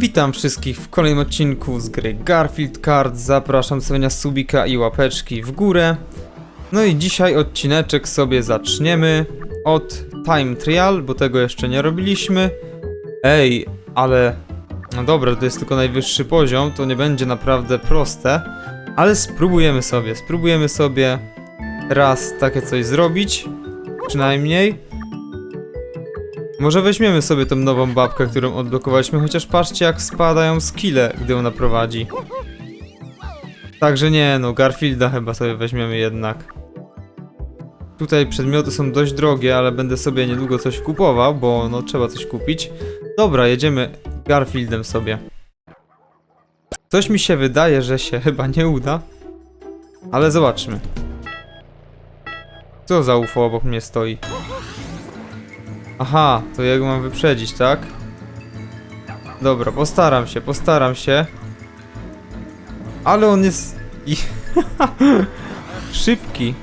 Witam wszystkich w kolejnym odcinku z gry Garfield Kart. Zapraszam do subika i łapeczki w górę. No i dzisiaj odcineczek sobie zaczniemy od Time Trial, bo tego jeszcze nie robiliśmy. Ej, ale... No dobra, to jest tylko najwyższy poziom, to nie będzie naprawdę proste. Ale spróbujemy sobie, spróbujemy sobie raz takie coś zrobić. Przynajmniej. Może weźmiemy sobie tą nową babkę, którą odblokowaliśmy, chociaż patrzcie jak spadają skille, gdy ona prowadzi. Także nie, no Garfielda chyba sobie weźmiemy jednak. Tutaj przedmioty są dość drogie, ale będę sobie niedługo coś kupował, bo no trzeba coś kupić. Dobra, jedziemy Garfieldem sobie. Coś mi się wydaje, że się chyba nie uda. Ale zobaczmy. Co za UFO obok mnie stoi? Aha, to ja go mam wyprzedzić, tak? Dobra, postaram się, postaram się. Ale on jest... Szybki.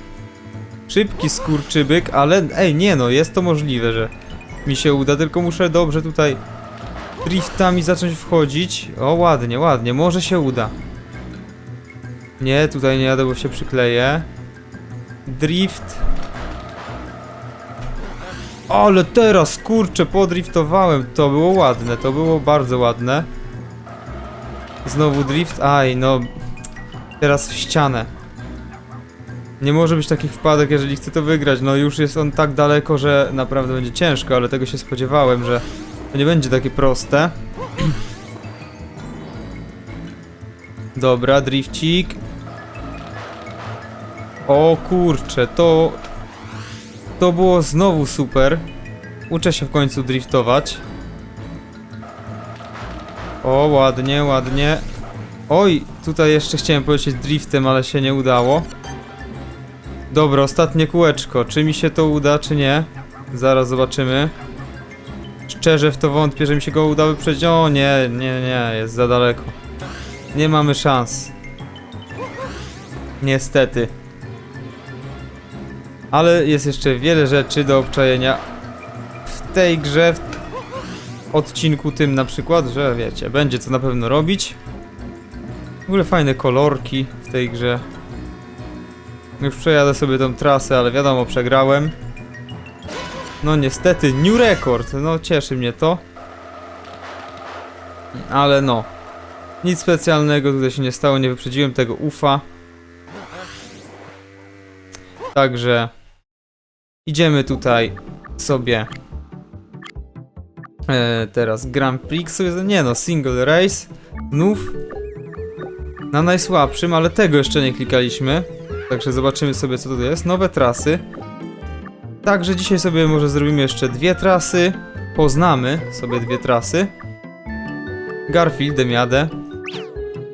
Szybki skurczybyk, ale ej, nie no, jest to możliwe, że mi się uda, tylko muszę dobrze tutaj driftami zacząć wchodzić. O, ładnie, ładnie, może się uda. Nie, tutaj nie jadę, bo się przykleję. Drift. Ale teraz, kurczę, podriftowałem. To było ładne, to było bardzo ładne. Znowu drift. Aj, no. Teraz w ścianę. Nie może być takich wpadek, jeżeli chcę to wygrać. No już jest on tak daleko, że naprawdę będzie ciężko, ale tego się spodziewałem, że to nie będzie takie proste. Dobra, drifcik. O kurczę, to to było znowu super. Uczę się w końcu driftować. O, ładnie, ładnie. Oj, tutaj jeszcze chciałem polecieć driftem, ale się nie udało. Dobra, ostatnie kółeczko. Czy mi się to uda, czy nie? Zaraz zobaczymy. Szczerze w to wątpię, że mi się go uda wyprzedzić. O nie, nie, nie, jest za daleko. Nie mamy szans. Niestety. Ale jest jeszcze wiele rzeczy do obczajenia w tej grze, w odcinku tym na przykład, że wiecie, będzie co na pewno robić. W ogóle fajne kolorki w tej grze. Już przejadę sobie tą trasę, ale wiadomo, przegrałem. No niestety, new record, no cieszy mnie to. Ale no, nic specjalnego tutaj się nie stało, nie wyprzedziłem tego ufa. Także idziemy tutaj sobie e, teraz Grand Prix, nie no, single race, znów na najsłabszym, ale tego jeszcze nie klikaliśmy, także zobaczymy sobie co to jest, nowe trasy. Także dzisiaj sobie może zrobimy jeszcze dwie trasy, poznamy sobie dwie trasy. Garfieldem jadę.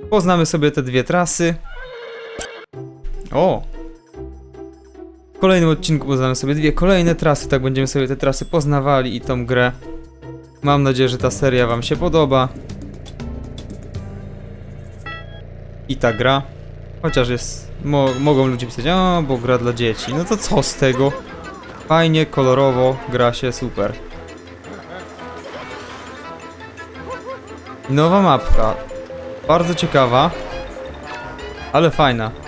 Poznamy sobie te dwie trasy. O, kolejnym odcinku poznamy sobie dwie kolejne trasy, tak będziemy sobie te trasy poznawali i tą grę. Mam nadzieję, że ta seria wam się podoba. I ta gra. Chociaż jest... Mo mogą ludzie pisać, o, bo gra dla dzieci. No to co z tego? Fajnie, kolorowo, gra się super. Nowa mapka. Bardzo ciekawa. Ale fajna.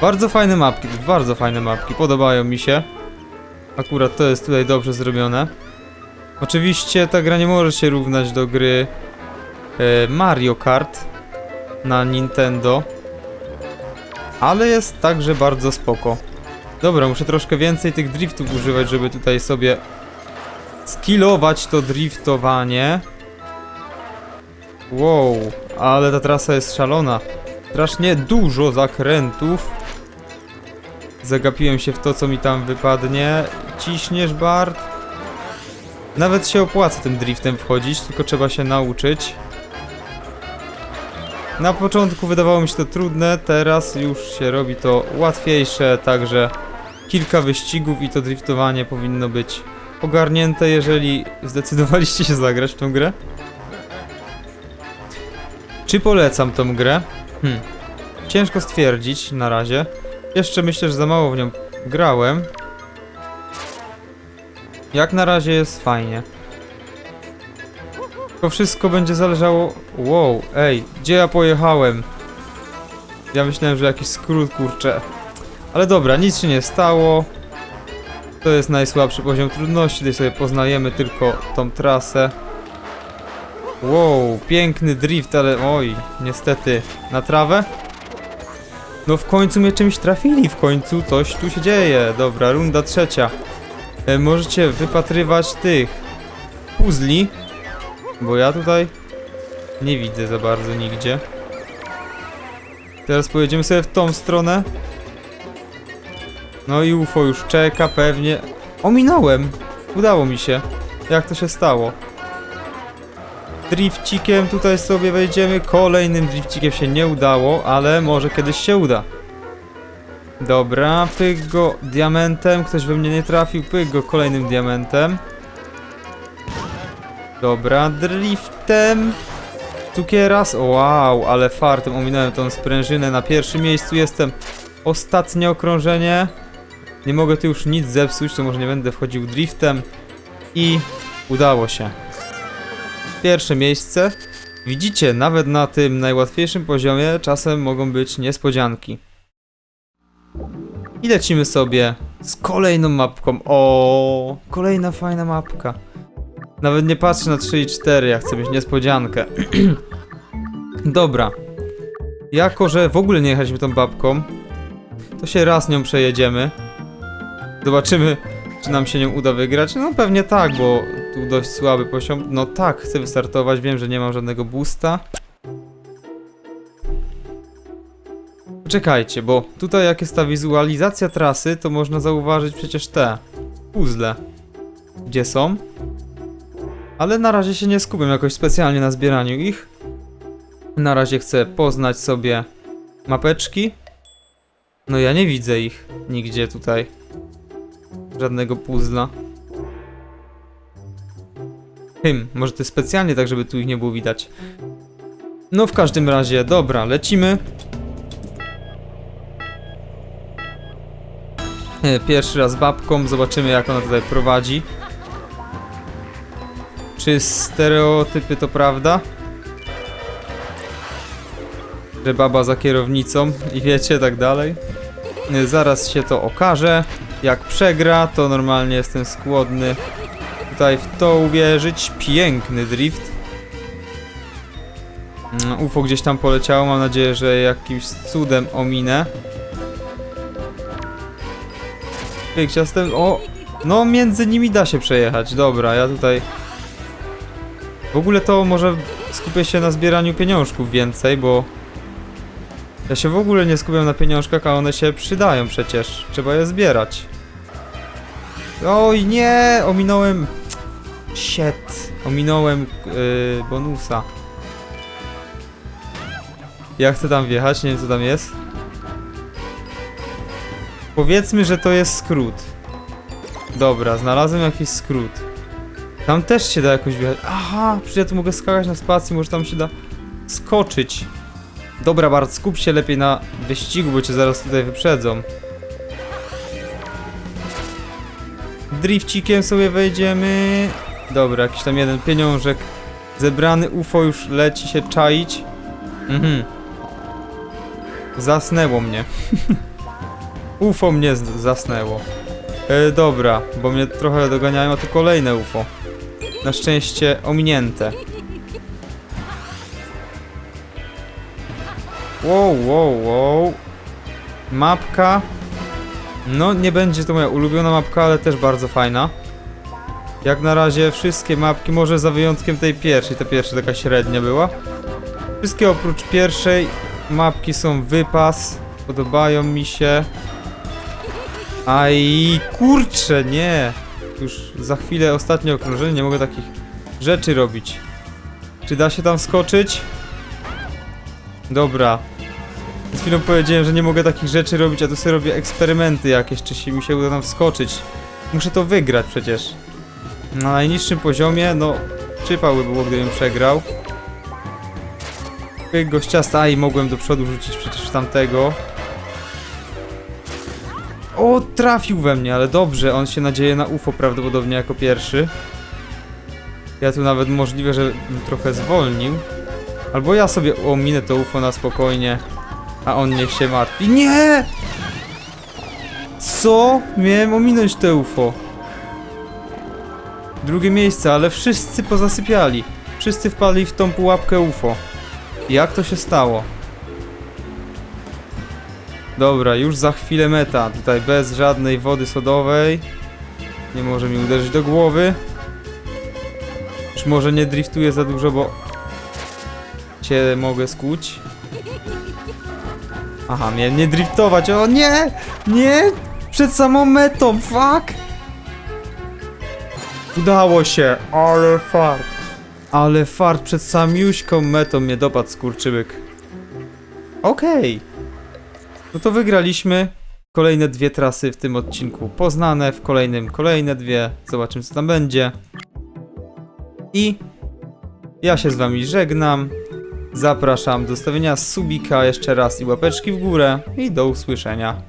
Bardzo fajne mapki, bardzo fajne mapki, podobają mi się. Akurat to jest tutaj dobrze zrobione. Oczywiście ta gra nie może się równać do gry e, Mario Kart na Nintendo. Ale jest także bardzo spoko. Dobra, muszę troszkę więcej tych driftów używać, żeby tutaj sobie skillować to driftowanie. Wow, ale ta trasa jest szalona. Strasznie dużo zakrętów. Zagapiłem się w to, co mi tam wypadnie. Ciśniesz, Bart? Nawet się opłaca tym driftem wchodzić, tylko trzeba się nauczyć. Na początku wydawało mi się to trudne, teraz już się robi to łatwiejsze, także kilka wyścigów i to driftowanie powinno być ogarnięte, jeżeli zdecydowaliście się zagrać w tą grę. Czy polecam tą grę? Hmm. Ciężko stwierdzić na razie. Jeszcze myślę, że za mało w nią grałem. Jak na razie jest fajnie. To wszystko będzie zależało... Wow, ej, gdzie ja pojechałem? Ja myślałem, że jakiś skrót, kurczę. Ale dobra, nic się nie stało. To jest najsłabszy poziom trudności, tutaj sobie poznajemy tylko tą trasę. Wow, piękny drift, ale oj, niestety, na trawę? No w końcu mnie czymś trafili, w końcu coś tu się dzieje. Dobra, runda trzecia. E, możecie wypatrywać tych puzli, bo ja tutaj nie widzę za bardzo nigdzie. Teraz pojedziemy sobie w tą stronę. No i UFO już czeka pewnie. Ominąłem! Udało mi się. Jak to się stało? Drifcikiem tutaj sobie wejdziemy. Kolejnym drifcikiem się nie udało, ale może kiedyś się uda. Dobra, pyk go diamentem. Ktoś we mnie nie trafił. Pyk go kolejnym diamentem. Dobra, driftem. Cukieras. Wow, ale fartem ominąłem tą sprężynę. Na pierwszym miejscu jestem. Ostatnie okrążenie. Nie mogę tu już nic zepsuć, to może nie będę wchodził driftem. I udało się. Pierwsze miejsce. Widzicie, nawet na tym najłatwiejszym poziomie czasem mogą być niespodzianki. I lecimy sobie z kolejną mapką. O, kolejna fajna mapka. Nawet nie patrzę na 3 i 4, ja chcę mieć niespodziankę. Dobra. Jako, że w ogóle nie jechaliśmy tą babką, to się raz nią przejedziemy. Zobaczymy, czy nam się nią uda wygrać. No pewnie tak, bo tu dość słaby poziom. No tak, chcę wystartować, wiem, że nie mam żadnego boosta. Czekajcie, bo tutaj jak jest ta wizualizacja trasy, to można zauważyć przecież te puzzle. Gdzie są? Ale na razie się nie skupiam jakoś specjalnie na zbieraniu ich. Na razie chcę poznać sobie mapeczki. No ja nie widzę ich nigdzie tutaj. Żadnego puzzla. Hym, może to specjalnie tak, żeby tu ich nie było widać. No w każdym razie, dobra, lecimy. E, Pierwszy raz babką, zobaczymy jak ona tutaj prowadzi. Czy stereotypy to prawda? Że baba za kierownicą i wiecie, tak dalej. E, Zaraz się to okaże. Jak przegra, to normalnie jestem skłonny tutaj w to uwierzyć. Piękny drift. Mm, UFO gdzieś tam poleciało, mam nadzieję, że jakimś cudem ominę. Pyk, ciastem. O! No, między nimi da się przejechać. Dobra, ja tutaj. W ogóle to może skupię się na zbieraniu pieniążków więcej, bo. Ja się w ogóle nie skupiam na pieniążkach, a one się przydają przecież. Trzeba je zbierać. Oj, nie! Ominąłem. Shit. Ominąłem yy, bonusa. Ja chcę tam wjechać, nie wiem co tam jest. Powiedzmy, że to jest skrót. Dobra, znalazłem jakiś skrót. Tam też się da jakoś wjechać. Aha, przecież ja tu mogę skakać na spacji, może tam się da skoczyć. Dobra, Bart, skup się lepiej na wyścigu, bo cię zaraz tutaj wyprzedzą. Drifcikiem sobie wejdziemy. Dobra, jakiś tam jeden pieniążek zebrany. UFO już leci się czaić. Mhm. Zasnęło mnie. UFO mnie zasnęło. E, dobra, bo mnie trochę doganiają, a tu kolejne UFO. Na szczęście ominięte. Wow, wow, wow. Mapka. No, nie będzie to moja ulubiona mapka, ale też bardzo fajna. Jak na razie wszystkie mapki, może za wyjątkiem tej pierwszej, ta pierwsza taka średnia była. Wszystkie oprócz pierwszej mapki są wypas. Podobają mi się. Aj, kurczę, nie. Już za chwilę ostatnie okrążenie, nie mogę takich rzeczy robić. Czy da się tam skoczyć? Dobra. Przed chwilą powiedziałem, że nie mogę takich rzeczy robić, a tu sobie robię eksperymenty jakieś, czy się mi się uda tam wskoczyć. Muszę to wygrać przecież. Na najniższym poziomie, no, przypał by było, gdybym przegrał. Gościasta, i mogłem do przodu rzucić przecież tamtego. O, trafił we mnie, ale dobrze, on się nadzieje na UFO prawdopodobnie jako pierwszy. Ja tu nawet możliwe, że trochę zwolnił. Albo ja sobie ominę to UFO na spokojnie, a on niech się martwi. Nie! Co? Miałem ominąć te UFO. Drugie miejsce, ale wszyscy pozasypiali. Wszyscy wpadli w tą pułapkę UFO. Jak to się stało? Dobra, już za chwilę meta. Tutaj bez żadnej wody sodowej. Nie może mi uderzyć do głowy. Już może nie driftuję za dużo, bo cię mogę skuć. Aha, miałem nie driftować. O nie! Nie! Przed samą metą, fuck! Udało się, ale fart. Ale fart przed samiuśką metą mnie dopadł skurczybyk. Okej. No to wygraliśmy. Kolejne dwie trasy w tym odcinku poznane, w kolejnym kolejne dwie. Zobaczymy co tam będzie. I ja się z wami żegnam. Zapraszam do stawienia subika jeszcze raz i łapeczki w górę i do usłyszenia.